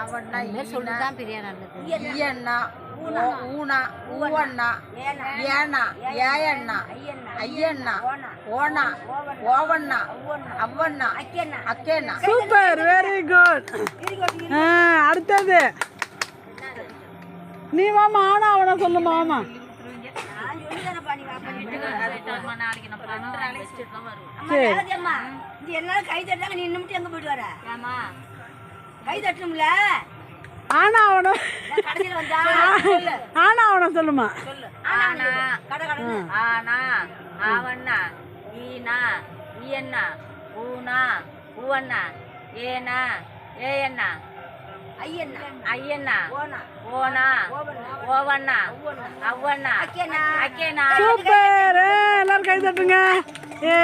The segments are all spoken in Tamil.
அவண்ணா சொல்லுதான் பெரிய நல்லது ஈயண்ணா ஊனா ஊவண்ணா ஏனா ஏயண்ணா ஐயண்ணா ஓனா ஓவண்ணா அவ்வண்ணா அக்கேண்ணா. சூப்பர் வெரி குட் அடுத்தது. நீ வாமா ஆனா அவனை சொல்லுமா ஆமா எல்லாரும் கை தட்டாங்க நீ இன்னும் எங்க போயிட்டு வர? ஆமா கை தட்டணும்ல? ஆனா அவனை கடைசியில் வந்தா? ஆனா அவனை சொல்லுமா. ஆனா கடை கடை. ஆனா ஆவண்ணா ஈனா ஈயண்ணா ஊனா ஊவண்ணா ஏனா ஏயண்ணா ஐயண்ணா. ஐயண்ணா. ஓனா. ஓனா ஓவண்ணா அவ்வண்ணா அக்கேனா. அக்கேனா சூப்பர். எல்லாரும் கை தட்டுங்க. ஏ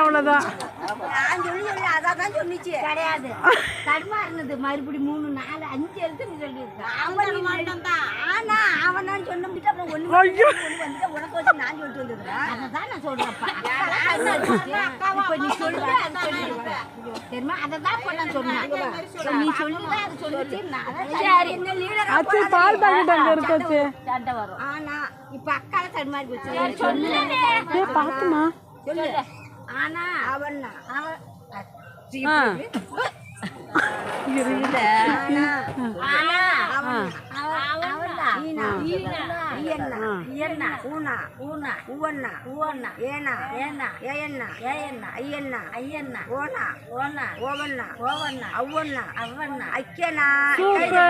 அவ்வளோதான் நான் சொல்லி சொல்லி அதான் தான் சொன்னிச்சு. கிடையாது. தடுமா இருந்தது மறுபடி மூணு நாலு அஞ்சு எழுத்து நீ சொல்லியிருக்க. அவன் ஆனா அவன் தான் சொன்னிட்டு அப்புறம் ஒண்ணு ஐயோ. ஒண்ணு வந்துட்டு உனக்கு வச்சு நான் சொல்லிட்டு வந்துருக்கிறேன் அதான் நான் சொல்றேன்ப்பா இப்ப நீ அது சொல்லிருக்க தெரியுமா? அதை தான் சொன்னேன். நீ சொல்லுங்க அது சொல்லிச்சு நான் அதான் சரி என்ன லீடர் அச்சு பால் பாக்கெட் அங்கே இருக்கச்சு சண்டை வரும். ஆனா இப்ப அக்கால தடுமாறி போச்சு. சொல்லு சொல்லு ஆனா அவன் சூப்பர்.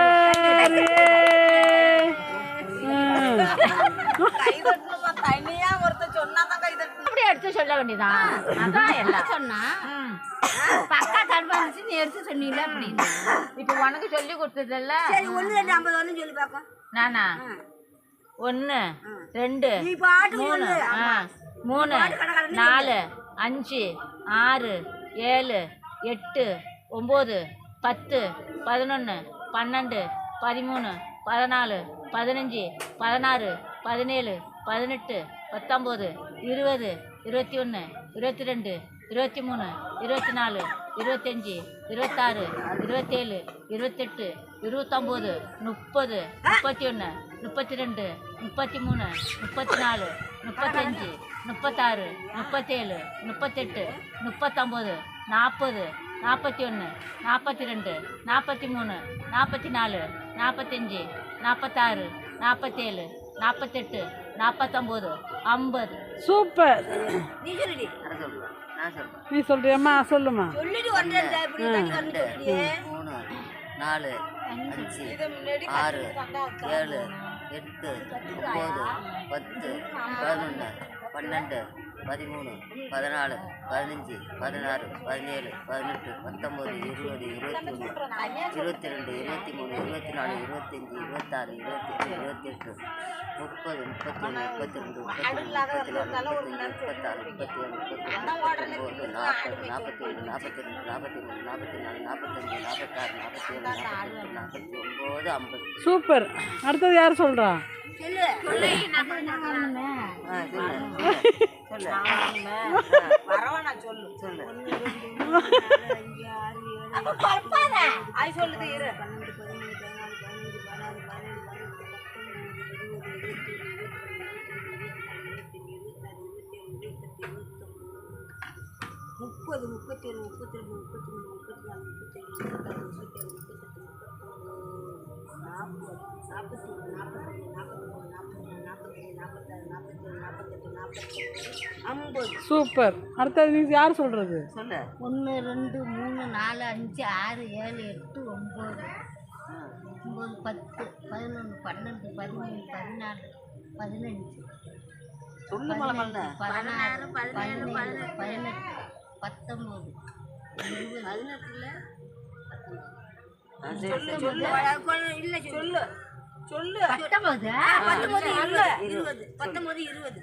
தனியா எடுத்து சொல்ல வேண்டியதான் அதான் எல்லாம். சொன்னா. பக்கா நீ எடுத்து சொன்னீங்க அப்படின்னு. இப்ப உனக்கு சொல்லி கொடுத்ததில்ல? சரி ஒண்ணு ரெண்டு ஐம்பது வந்து சொல்லி பார்ப்போம் நானா? ஒன்னு ரெண்டு மூணு ஆ மூணு நாலு அஞ்சு ஆறு ஏழு எட்டு ஒம்பது பத்து பதினொன்று பன்னெண்டு பதிமூணு பதினாலு பதினஞ்சு பதினாறு பதினேழு பதினெட்டு பத்தொம்போது இருபது இருபத்தி ஒன்று இருபத்தி ரெண்டு இருபத்தி மூணு இருபத்தி நாலு இருபத்தஞ்சி இருபத்தாறு இருபத்தேழு இருபத்தெட்டு இருபத்தொம்போது முப்பது முப்பத்தி ஒன்று முப்பத்தி ரெண்டு முப்பத்தி மூணு முப்பத்தி நாலு முப்பத்தஞ்சு முப்பத்தாறு முப்பத்தேழு முப்பத்தெட்டு முப்பத்தொம்போது நாற்பது நாற்பத்தி ஒன்று நாற்பத்தி ரெண்டு நாற்பத்தி மூணு நாற்பத்தி நாலு நாற்பத்தஞ்சி நாற்பத்தாறு நாற்பத்தேழு நாற்பத்தெட்டு நாற்பத்தொம்போது ஐம்பது. சூப்பர். நீ சொல்லுடி. நீ சொல்றியம்மா சொல்லுமா. சொல்லிட்டு. மூணு நாலு அஞ்சு ஆறு ஏழு எட்டு ஒம்பது பத்து பதினொன்று பன்னெண்டு பதிமூணு பதினாலு பதினஞ்சு பதினாறு பதினேழு பதினெட்டு பத்தொம்பது இருபது இருபத்தொன்று இருபத்தி ரெண்டு இருபத்தி மூணு இருபத்தி நாலு இருபத்தஞ்சி இருபத்தாறு இருபத்தெட்டு இருபத்தெட்டு முப்பது முப்பத்தொன்று முப்பத்தி ரெண்டு முப்பத்தி மூணு முப்பத்தி நாலு முப்பத்தஞ்சு முப்பத்தாறு முப்பத்தேழு முப்பத்தெட்டு முப்பத்தொம்பது நாற்பது நாற்பத்தேழு நாற்பத்தி ரெண்டு நாற்பத்தி மூணு நாற்பத்தி நாலு நாற்பத்தஞ்சு நாற்பத்தாறு நாற்பத்தேழு நாற்பத்தெட்டு நாற்பத்தி ஒம்பது ஐம்பது. சூப்பர். அடுத்தது யார் சொல்றா? சொல்லு. முப்பது முப்பத்தி ஒன்று முப்பத்தி ரெண்டு முப்பத்தி மூணு முப்பத்தி நாலு முப்பத்தஞ்சு முப்பத்தாறு முப்பத்தேழு முப்பத்தெட்டு முப்பத்தொம்பது நாற்பது நாற்பத்தி ஒன்று நாற்பத்தஞ்சு நாற்பத்தி மூணு நாற்பத்தி நாற்பத்தஞ்சு நாற்பத்தாறு நாற்பத்தேழு நாற்பத்தெட்டு நாற்பத்தொம்பது ஐம்பது சூப்பர். அடுத்தது நீ யார் சொல்றது? சொல்லு. ஒன்று ரெண்டு மூணு நாலு அஞ்சு ஆறு ஏழு எட்டு ஒம்பது ஒம்பது பத்து பதினொன்று பன்னெண்டு பதிமூணு பதினாலு பதினஞ்சு. சொல்லு மலை மலை. பதினாறு பதினேழு பதினெட்டு. பத்தொம்போது பதினெட்டுல? இல்லை சொல்லு. சொல்லு. பத்தொம்போது பத்தொம்பது இருபது. இருபது பத்தொம்பது இருபது.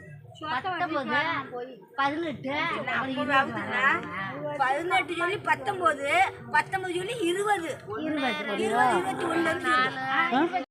பதினெட்டு. அவுத்துனா, இருபது. பதினெட்டு சொல்லி பத்தொன்பது பத்தொன்பது சொல்லி இருபது. இருபது. இருபது இருபத்தி ஒண்ணு நாலு.